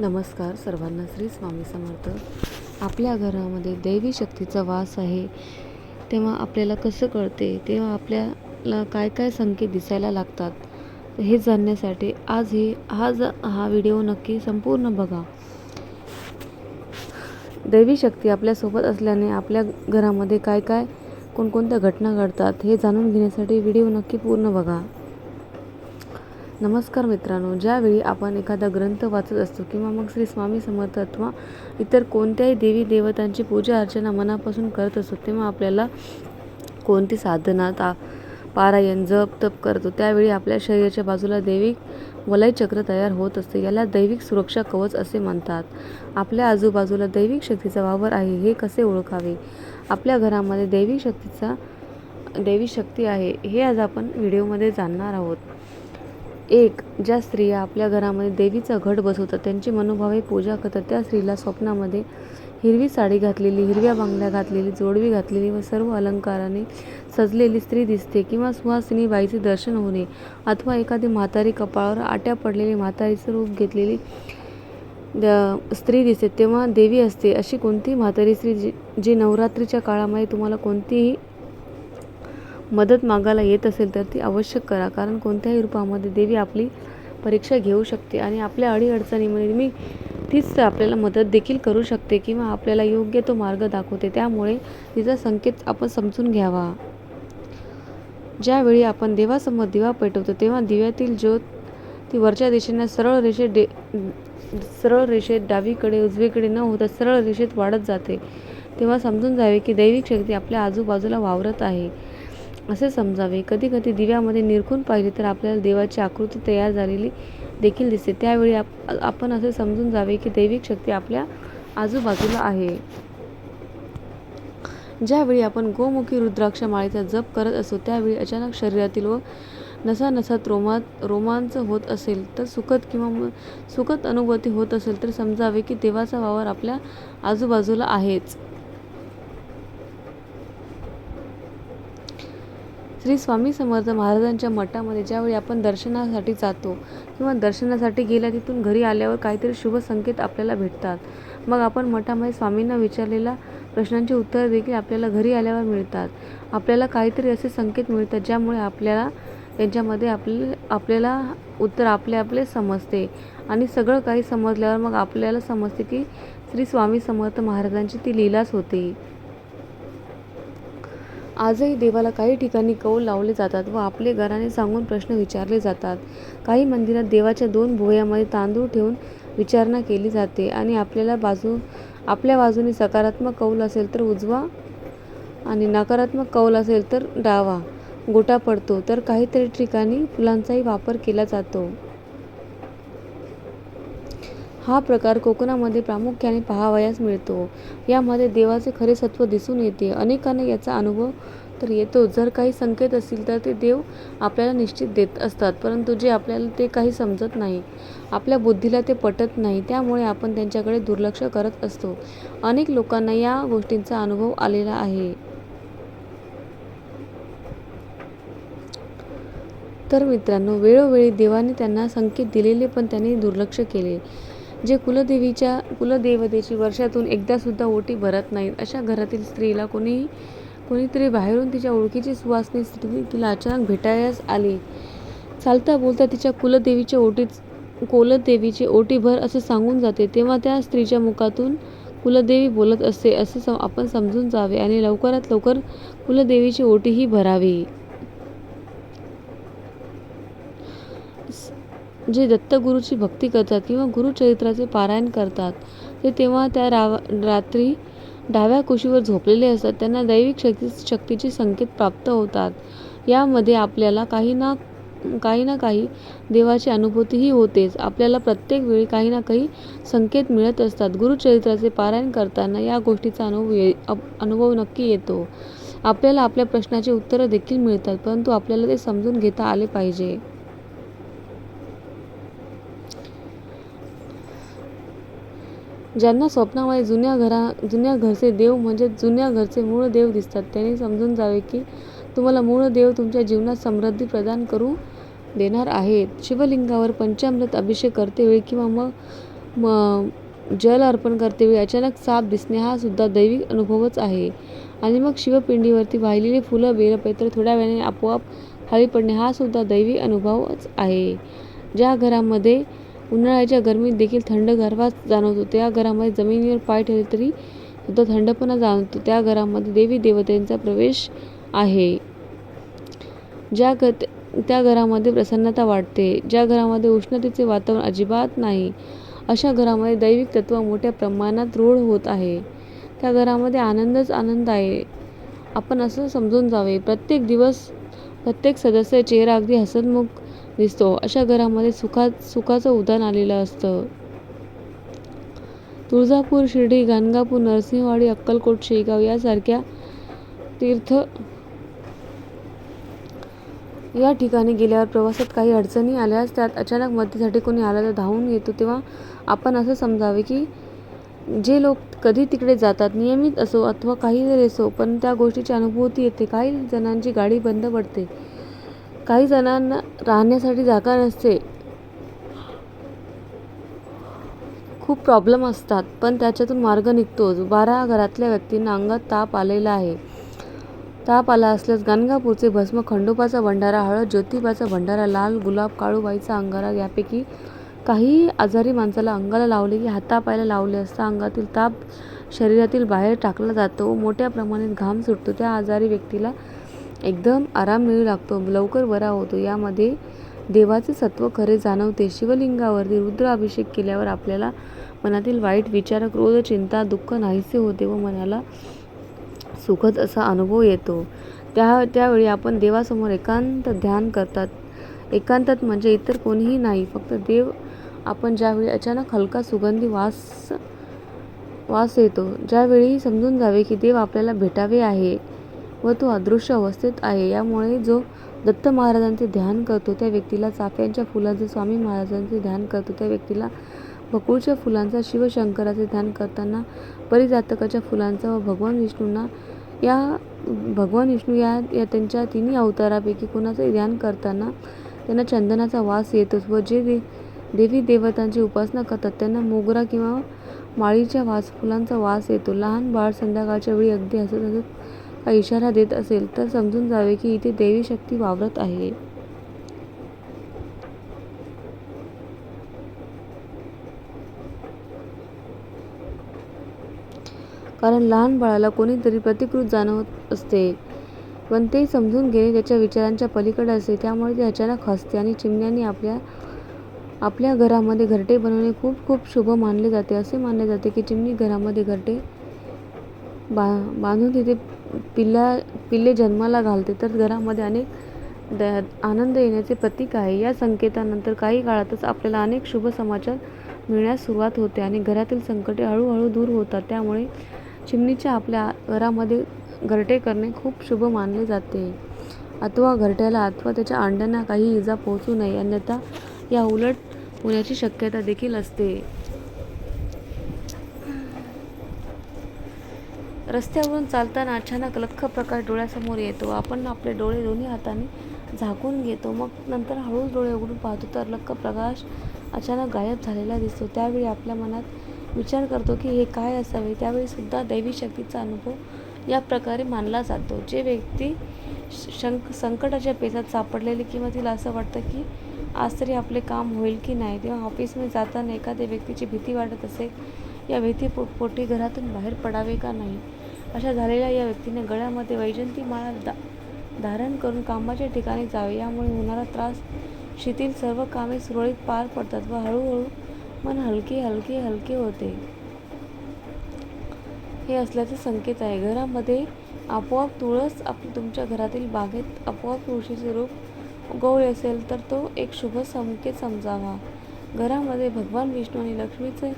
नमस्कार सर्वांना श्री स्वामी समर्थ. आपल्या घरामध्ये दैवी शक्तीचा वास आहे. तेव्हा आपल्याला कसं कळते? तेव्हा आपल्याला काय काय संकेत दिसायला लागतात? हे जाणण्यासाठी आज हे आज हा व्हिडिओ नक्की संपूर्ण बघा. दैवी शक्ती आपल्यासोबत असल्याने आपल्या घरामध्ये काय काय कोणकोणत्या घटना घडतात हे जाणून घेण्यासाठी व्हिडिओ नक्की पूर्ण बघा. नमस्कार मित्रांनो ज्यावेळी आपण एखादा ग्रंथ वाचत असतो किंवा मग श्री स्वामी समर्थ अथवा इतर कोणत्याही देवी देवतांची पूजा अर्चना मनापासून करत असतो तेव्हा आपल्याला कोणती साधना ता पारायण जप तप करतो त्यावेळी आपल्या शरीराच्या बाजूला दैविक वलय चक्र तयार होत असते. याला दैविक सुरक्षा कवच असे म्हणतात. आपल्या आजूबाजूला दैविक शक्तीचा वावर आहे हे कसे ओळखावे? आपल्या घरामध्ये दैविक शक्तीचा दैवी शक्ती आहे हे आज आपण व्हिडिओमध्ये जाणणार आहोत. एक ज्या स्त्रिया आपल्या घरामध्ये देवीचा घट बसवतात त्यांची मनोभावे पूजा करतात त्या स्त्रीला स्वप्नामध्ये हिरवी साडी घातलेली हिरव्या बांगड्या घातलेली जोडवी घातलेली व सर्व अलंकाराने सजलेली स्त्री दिसते किंवा सुहासिनी बाईचे दर्शन होणे अथवा एखादी म्हातारी कपाळावर आट्या पडलेली म्हातारीचं रूप घेतलेली द- स्त्री दिसते तेव्हा देवी असते. अशी कोणती म्हातारी स्त्री जी जी नवरात्रीच्या काळामध्ये तुम्हाला कोणतीही मदत मागायला येत असेल तर ती आवश्यक करा. कारण कोणत्याही रूपामध्ये देवी आपली परीक्षा घेऊ शकते आणि आपल्या अडीअडचणीमध्ये मी तीच आपल्याला मदत देखील करू शकते किंवा आपल्याला योग्य तो मार्ग दाखवते. त्यामुळे तिचा संकेत आपण समजून घ्यावा. ज्यावेळी आपण देवासमोर दिवा पेटवतो तेव्हा दिव्यातील ज्योत ती वरच्या दिशेने सरळ रेषेत डे सरळ रेषेत डावीकडे उजवीकडे न होता सरळ रेषेत वाढत जाते. तेव्हा समजून जावे की दैविक शक्ती आपल्या आजूबाजूला वावरत आहे. असे समजावे. कधी कधी दिव्यामध्ये निरखून पाहिले तर आपल्याला देवाची आकृती तयार झालेली देखील दिसते. त्यावेळी आप आपण असे समजून जावे की दैविक शक्ती आपल्या आजूबाजूला आहे. ज्यावेळी आपण गोमुखी रुद्राक्ष माळेचा जप करत असतो त्यावेळी अचानक शरीरातील व नसानसात रोमात रोमांच होत असेल तर सुखद किंवा सुखद अनुभूती होत असेल तर समजावे की देवाचा वावर आपल्या आजूबाजूला आहेच. श्री स्वामी समर्थ महाराजांच्या मठामध्ये ज्यावेळी आपण दर्शनासाठी जातो किंवा दर्शनासाठी गेल्या तिथून घरी आल्यावर काहीतरी शुभ संकेत आपल्याला भेटतात. मग आपण मठामध्ये स्वामींना विचारलेल्या प्रश्नांची उत्तरं देखील आपल्याला घरी आल्यावर मिळतात. आपल्याला काहीतरी असे संकेत मिळतात ज्यामुळे आपल्याला त्यांच्यामध्ये आपले आपल्याला उत्तर आपले आपले समजते. आणि सगळं काही समजल्यावर मग आपल्याला समजते की श्री स्वामी समर्थ महाराजांची ती लीलाच होती. आजही देवाला काही ठिकाणी कौल लावले जातात व आपले घराने सांगून प्रश्न विचारले जातात. काही मंदिरात देवाच्या दोन भुवयामध्ये तांदूळ ठेवून विचारणा केली जाते आणि आपल्याला बाजू आपल्या बाजूने सकारात्मक कौल असेल तर उजवा आणि नकारात्मक कौल असेल तर डावा. गोटा पडतो तर काहीतरी ठिकाणी फुलांचाही वापर केला जातो. हा प्रकार कोकणामध्ये प्रामुख्याने पाहावयास मिळतो. यामध्ये देवाचे खरे सत्व दिसून येते. अनेकांना याचा अनुभव तर येतो. जर काही संकेत असतील तर ते देव आपल्याला निश्चित देत असतात परंतु जे आपल्याला ते काही समजत नाही आपल्या बुद्धीला ते पटत नाही त्यामुळे आपण त्यांच्याकडे दुर्लक्ष करत असतो. अनेक लोकांना या गोष्टींचा अनुभव आलेला आहे. तर मित्रांनो वेळोवेळी देवाने त्यांना संकेत दिलेले पण त्यांनी दुर्लक्ष केले. जे कुलदेवीच्या कुलदेवतेची वर्षातून एकदासुद्धा ओटी भरत नाहीत. अशा घरातील स्त्रीला कोणीही कोणीतरी बाहेरून तिच्या ओळखीची सुवासनी स्त्री तिला अचानक भेटायस आली. चालता बोलता तिच्या कुलदेवीच्या ओटीत कुलदेवीची ओटी भर असे सांगून जाते. तेव्हा त्या स्त्रीच्या मुखातून कुलदेवी बोलत असते असे सम आपण समजून जावे आणि लवकरात लवकर कुलदेवीची ओटीही भरावी. जे दत्तगुरूची भक्ती करतात किंवा गुरुचरित्राचे पारायण करतात ते तेव्हा त्या रा रात्री डाव्या कुशीवर झोपलेले असतात. त्यांना दैविक शक्ती शक्तीचे संकेत प्राप्त होतात. यामध्ये आपल्याला काही ना काही ना काही देवाची अनुभूतीही होतेच. आपल्याला प्रत्येक वेळी काही ना काही संकेत मिळत असतात. गुरुचरित्राचे पारायण करताना या गोष्टीचा अनुभव ये अप- अनुभव नक्की येतो. आपल्याला आपल्या प्रश्नाची उत्तरं देखील मिळतात परंतु आपल्याला ते समजून घेता आले पाहिजे. ज्यांना स्वप्नामध्ये जुन्या घरा जुन्या घरचे देव म्हणजे जुन्या घरचे मूळ देव दिसतात त्यांनी समजून जावे की तुम्हाला मूळ देव तुमच्या जीवनात समृद्धी प्रदान करू देणार आहेत. शिवलिंगावर पंचामृत अभिषेक करते वेळी किंवा मग म जल अर्पण करतेवेळी अचानक साप दिसणे हा सुद्धा दैविक अनुभवच आहे. आणि मग शिवपिंडीवरती वाहिलेली फुलं बेलपत्र थोड्या वेळाने आपोआप खाली पडणे हा सुद्धा दैवी अनुभवच आहे. ज्या घरामध्ये उन्हाळ्याच्या गरमीत देखील थंड गारवा जाणवतो. त्या घरामध्ये जमिनीवर पाय ठेवले तरी सुद्धा थंडपणा जाणवतो. त्या घरामध्ये देवी देवतांचा प्रवेश आहे. ज्या ग त्या घरामध्ये प्रसन्नता वाटते. ज्या घरामध्ये उष्णतेचे वातावरण अजिबात नाही अशा घरामध्ये दैविक तत्व मोठ्या प्रमाणात रूढ होत आहे. त्या घरामध्ये आनंदच आनंद आहे. आपण असं समजून जावे. प्रत्येक दिवस प्रत्येक सदस्य चेहरा अगदी हसतमुख दिसतो. अशा घरामध्ये सुखात सुखाचं उदान आलेलं असतं. तुळजापूर शिर्डी गाणगापूर नरसिंहवाडी अक्कलकोट शेगाव यासारख्या तीर्थ या ठिकाणी गेल्यावर प्रवासात काही अडचणी आल्यास त्यात अचानक मदतीसाठी कोणी आला तर धावून येतो. तेव्हा आपण असं समजावे की जे लोक कधी तिकडे जातात नियमित असो अथवा काही जरी असो हो, पण त्या गोष्टीची अनुभूती येते. काही जणांची गाडी बंद पडते. काही जणांना राहण्यासाठी जागा नसते. खूप प्रॉब्लेम असतात पण त्याच्यातून मार्ग निघतोच बारा घरातल्या व्यक्तींना अंगात ताप आलेला आहे. ताप आला असल्यास गाणगापूरचे भस्म खंडोबाचा भंडारा हळद ज्योतिबाचा भंडारा लाल गुलाब काळूबाईचा अंगारा यापैकी काही आजारी माणसाला अंगाला लावले की हातापायला लावले असता अंगातील ताप शरीरातील बाहेर टाकला जातो. मोठ्या प्रमाणात घाम सुटतो. त्या आजारी व्यक्तीला एकदम आराम मिळू लागतो. लवकर बरा होतो. यामध्ये देवाचे सत्व खरे जाणवते. शिवलिंगावरती रुद्राभिषेक केल्यावर आपल्याला मनातील वाईट विचार क्रोध चिंता दुःख नाहीसे होते व मनाला सुखद असा अनुभव येतो. त्या त्यावेळी आपण देवासमोर एकांत ध्यान करतात. एकांतात म्हणजे इतर कोणीही नाही. फक्त देव आपण ज्यावेळी अचानक हलका सुगंधी वास वास येतो ज्यावेळी समजून जावे की देव आपल्याला भेटावे आहे. व तो अदृश्य अवस्थेत आहे. यामुळे जो दत्त महाराजांचे ध्यान करतो त्या व्यक्तीला चाफ्यांच्या फुलांचे स्वामी महाराजांचे ध्यान करतो त्या व्यक्तीला बकुळच्या फुलांचा शिवशंकराचे ध्यान करताना परिजातकाच्या फुलांचा व भगवान विष्णूंना या भगवान विष्णू या या त्यांच्या तिन्ही अवतारापैकी कोणाचंही ध्यान करताना त्यांना चंदनाचा वास येतोच व जे दे देवी देवतांची उपासना करतात त्यांना मोगरा किंवा माळीच्या वास फुलांचा वास येतो. लहान बाळ संध्याकाळच्या वेळी अगदी हसत हसत इशारा देत असेल तर समजून जावे की इथे देवी शक्ती वावरत आहे. कारण लहान बाळाला कोणीतरी प्रतिकृत जाणवत असते. पण ते समजून घेणे त्याच्या विचारांच्या पलीकडे असते. त्यामुळे ते अचानक हसते आणि चिमण्यांनी आपल्या आपल्या घरामध्ये घरटे बनवणे खूप खूप शुभ मानले जाते. असे मानले जाते की चिमणी घरामध्ये घरटे बा बांधून तिथे पिल्ला पिल्ले जन्माला घालते तर घरामध्ये अनेक द आनंद येण्याचे प्रतीक आहे. या संकेतानंतर काही काळातच आपल्याला अनेक शुभ समाचार मिळण्यास सुरुवात होते आणि घरातील संकटे हळूहळू दूर होतात. त्यामुळे चिमणीच्या आपल्या घरामध्ये घरटे करणे खूप शुभ मानले जाते. अथवा घरट्याला अथवा त्याच्या अंड्यांना काही इजा पोहोचू नये अन्यथा या उलट होण्याची शक्यता देखील असते. रस्त्यावरून चालताना अचानक लख्ख प्रकाश डोळ्यासमोर येतो. आपण आपले डोळे दोन्ही हाताने झाकून घेतो. मग नंतर हळूच डोळे उघडून पाहतो तर लख्ख प्रकाश अचानक गायब झालेला दिसतो. त्यावेळी आपल्या मनात विचार करतो की हे काय असावे? त्यावेळीसुद्धा दैवी शक्तीचा अनुभव या प्रकारे मानला जातो. जे व्यक्ती शंक संकटाच्या पेचात सापडलेले किंवा तिला असं वाटतं की आज तरी आपले काम होईल की नाही तेव्हा ऑफिसमध्ये जाताना एखाद्या व्यक्तीची भीती वाटत असेल या भीती पो पोटी घरातून बाहेर पडावे का नाही? अशा झालेल्या या व्यक्तीने गळ्यामध्ये वैजंती माळा दा धारण करून कामाच्या ठिकाणी जावे. यामुळे होणारा त्रास शिथिल सर्व कामे सुरळीत पार पडतात व हळूहळू मन हलके हलके हलके होते. हे असल्याचे संकेत आहे. घरामध्ये आपोआप तुळस आप तुमच्या घरातील बागेत आपोआप तुळशीचे रूप उगवले असेल तर तो एक शुभ संकेत समजावा. घरामध्ये भगवान विष्णू आणि लक्ष्मीचे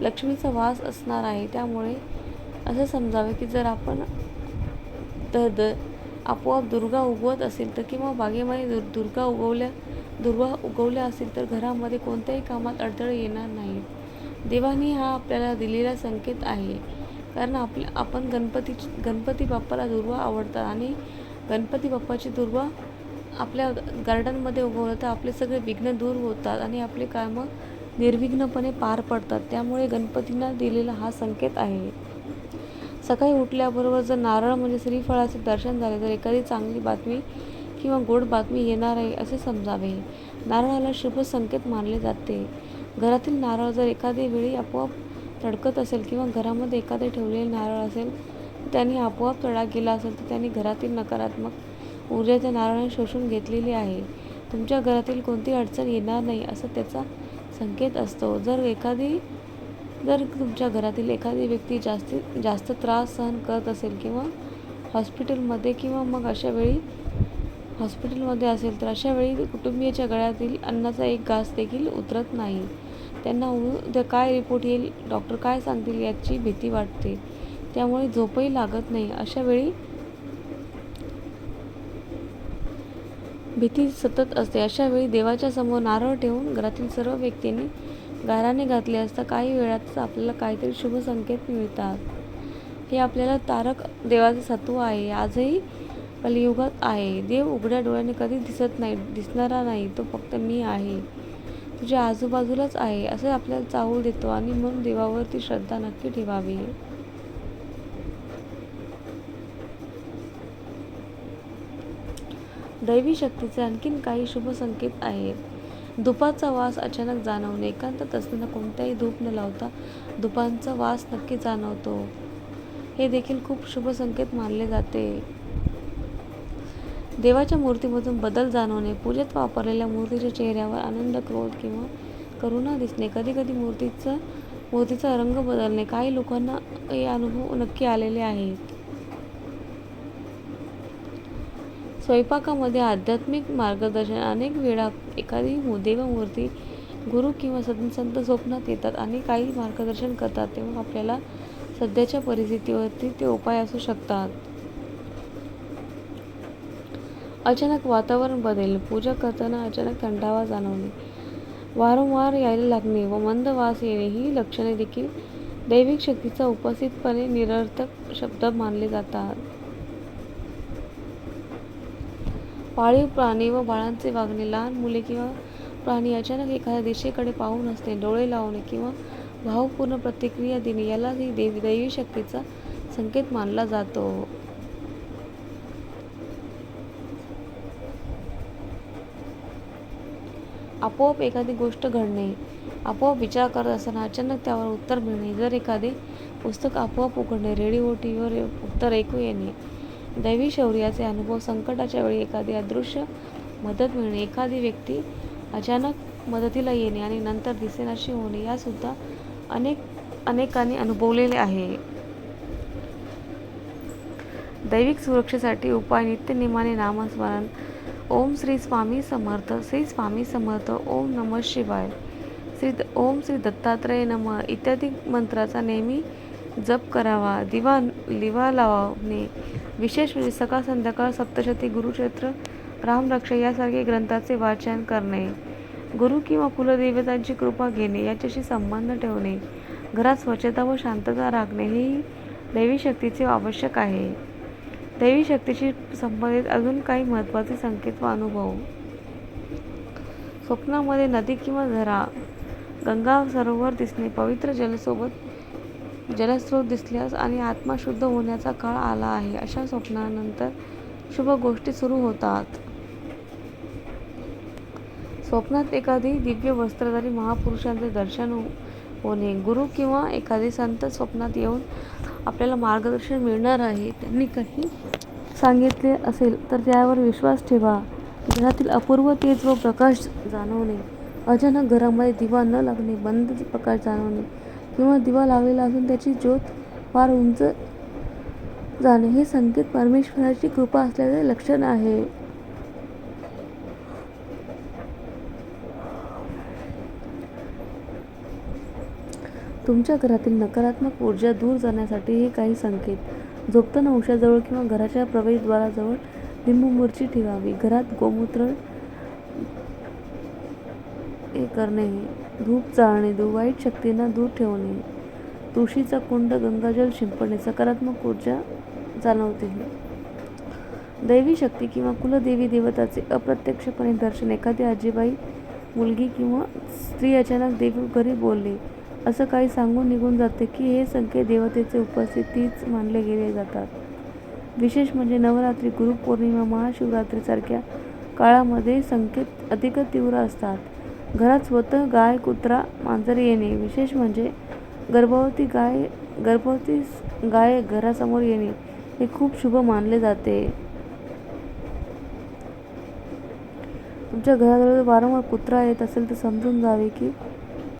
लक्ष्मीचा वास असणार आहे त्यामुळे असं समजावे की जर आपण द द आपोआप दुर्गा उगवत असेल तर किंवा बागेमध्ये दुर दुर्गा उगवल्या दुर्वा उगवल्या असेल तर घरामध्ये कोणत्याही कामात अडथळे येणार नाही देवानी हा आपल्याला दिलेला संकेत आहे. कारण आपल्या आपण गणपती गणपती बाप्पाला दुर्वा आवडतात आणि गणपती बाप्पाची दुर्वा आपल्या गार्डनमध्ये उगवलं तर आपले सगळे विघ्न दूर होतात आणि आपले कामं निर्विघ्नपणे पार पडतात. त्यामुळे गणपतींना दिलेला हा संकेत आहे. सकाळी उठल्याबरोबर जर नारळ म्हणजे श्रीफळाचे दर्शन झाले तर एखादी चांगली बातमी किंवा गोड बातमी येणार आहे असे समजावे. नारळाला शुभ संकेत मानले जाते. घरातील नारळ जर एखादी वेळी आपोआप तडकत असेल किंवा घरामध्ये एखादे ठेवलेले नारळ असेल त्यांनी आपोआप तडा गेला असेल तर त्यांनी घरातील नकारात्मक ऊर्जा त्या नारळाने शोषून घेतलेली आहे. तुमच्या घरातील कोणती अडचण येणार नाही असं त्याचा संकेत असतो. जर एखादी जर तुमच्या घरातील एखादी व्यक्ती जास्तीत जास्त त्रास सहन करत असेल किंवा हॉस्पिटलमध्ये किंवा मग अशा वेळी हॉस्पिटलमध्ये असेल तर अशा वेळी कुटुंबियाच्या गळ्यातील अन्नाचा एक घास देखील उतरत नाही. त्यांना उद्या काय रिपोर्ट येईल डॉक्टर काय सांगतील याची भीती वाटते. त्यामुळे झोपही लागत नाही. अशा वेळी भीती सतत असते. अशा वेळी देवाच्या समोर नारळ ठेवून घरातील सर्व व्यक्तींनी गाराने घातले असता काही वेळातच आपल्याला काहीतरी शुभ संकेत मिळतात. हे आपल्याला तारक देवाचे सत्व आहे. आजही कलियुगात आहे. देव उघड्या डोळ्याने कधी दिसत नाही दिसणारा नाही. तो फक्त मी आहे. तुझ्या आजूबाजूलाच आहे. असं आपल्याला चाहूल देतो आणि म्हणून देवावरती श्रद्धा नक्की ठेवावी. दैवी शक्तीचे आणखीन काही शुभ संकेत आहेत. धुपाचा वास अचानक जाणवणे. एकांतात असताना कोणत्याही धूप न लावता धुपांचा वास नक्की जाणवतो. हे देखील खूप शुभ संकेत मानले जाते. देवाच्या मूर्तीमधून बदल जाणवणे. पूजेत वापरलेल्या मूर्तीच्या चेहऱ्यावर आनंद क्रोध किंवा करुणा दिसणे. कधी कधी मूर्तीचं मूर्तीचा रंग बदलणे. काही लोकांना हे अनुभव नक्की आलेले आहेत. स्वयंपाकामध्ये आध्यात्मिक मार्गदर्शन अनेक वेळा एखादी देवमूर्ती गुरु किंवा सदनसंत संत स्वप्नात येतात आणि काही मार्गदर्शन करतात तेव्हा आपल्याला सध्याच्या परिस्थितीवरती ते उपाय असू शकतात. अचानक वातावरण बदल पूजा करताना अचानक थंडावा जाणवणे वारंवार यायला लागणे व मंद वास येणे ही लक्षणे देखील दैविक शक्तीचा उपस्थितपणे निरर्थक शब्द मानले जातात. पाळीव प्राणी व बाळांचे वागणे लहान मुले किंवा प्राणी अचानक एखाद्या दिशेकडे पाहून असणे डोळे लावणे किंवा भावपूर्ण प्रतिक्रिया देणे यालाही देवी दैवी शक्तीचा संकेत मानला जातो. आपोआप एखादी गोष्ट घडणे आपोआप विचार करत असताना अचानक त्यावर उत्तर मिळणे जर एखादे पुस्तक आपोआप उघडणे रेडिओ टीव्हीवर उत्तर ऐकू येणे दैवी शौर्याचे अनुभव संकटाच्या वेळी एखादी अदृश्य मदत मिळणे एखादी व्यक्ती अचानक मदतीला येणे आणि नंतर दिसेनाशी होणे यासुद्धा अनेक अनेकांनी अनुभवलेले आहे. दैविक सुरक्षेसाठी उपाय नित्यनेमाने नामस्मरण. ओम श्री स्वामी समर्थ श्री स्वामी समर्थ ओम नम शिवाय. श्री ओम श्री दत्तात्रय नम इत्यादी मंत्राचा नेहमी जप करावा दिवा लिवा लावणे विशेष म्हणजे सकाळ संध्याकाळ सप्तशती गुरुक्षेत्र रामरक्षा यासारखे ग्रंथाचे वाचन करणे. गुरु किंवा कुलदेवतांची कृपा घेणे याच्याशी संबंध ठेवणे घरात स्वच्छता व शांतता राखणे ही दैवी शक्तीचे आवश्यक आहे. दैवी शक्तीशी संबंधित अजून काही महत्त्वाचे संकेत व अनुभव. स्वप्नामध्ये नदी किंवा झरा गंगा सरोवर दिसणे पवित्र जलसोबत जलस्रोत दिसल्यास आणि आत्मा शुद्ध होण्याचा काळ आला आहे. अशा स्वप्नानंतर शुभ गोष्टी सुरू होतात. स्वप्नात एखादी दिव्य वस्त्रधारी महापुरुषांचे दर्शन हो- होणे गुरु किंवा एखादे संत स्वप्नात येऊन आपल्याला मार्गदर्शन मिळणार आहे त्यांनी काही सांगितले असेल तर त्यावर विश्वास ठेवा. घरातील अपूर्व तेज व प्रकाश जाणवणे अचानक घरामध्ये दिवा न लागणे बंद प्रकाश जाणवणे किंवा दिवा लावलेला असून त्याची ज्योत फार उंच जाणे. हे संकेत परमेश्वराची कृपा असल्याचे लक्षण आहे. तुमच्या घरातील नकारात्मक ऊर्जा दूर जाण्यासाठी हे काही संकेत. झोपताना उशाजवळ किंवा घराच्या प्रवेशद्वाराजवळ लिंबू मिरची ठेवावी. घरात गोमूत्र हे करणे धूप जाळणे दू वाईट शक्तींना दूर ठेवणे तुळशीचा कुंड गंगाजल शिंपडणे सकारात्मक ऊर्जा जाणवते दैवी शक्ती किंवा कुलदेवी देवताचे अप्रत्यक्षपणे दर्शन एखादी आजीबाई मुलगी किंवा स्त्री अचानक देवी घरी बोलले असं काही सांगून निघून जाते की हे संकेत देवतेचे उपस्थितीच मानले गेले जातात. विशेष म्हणजे नवरात्री गुरुपौर्णिमा महाशिवरात्रीसारख्या काळामध्ये संकेत अधिक तीव्र असतात. घरात स्वतः गाय कुत्रा मांजर येणे. विशेष म्हणजे गर्भवती गाय गर्भवती गाय घरासमोर येणे. हे खूप शुभ मानले जाते. तुमच्या घराजवळ वारंवार कुत्रा येत असेल तर समजून जावे की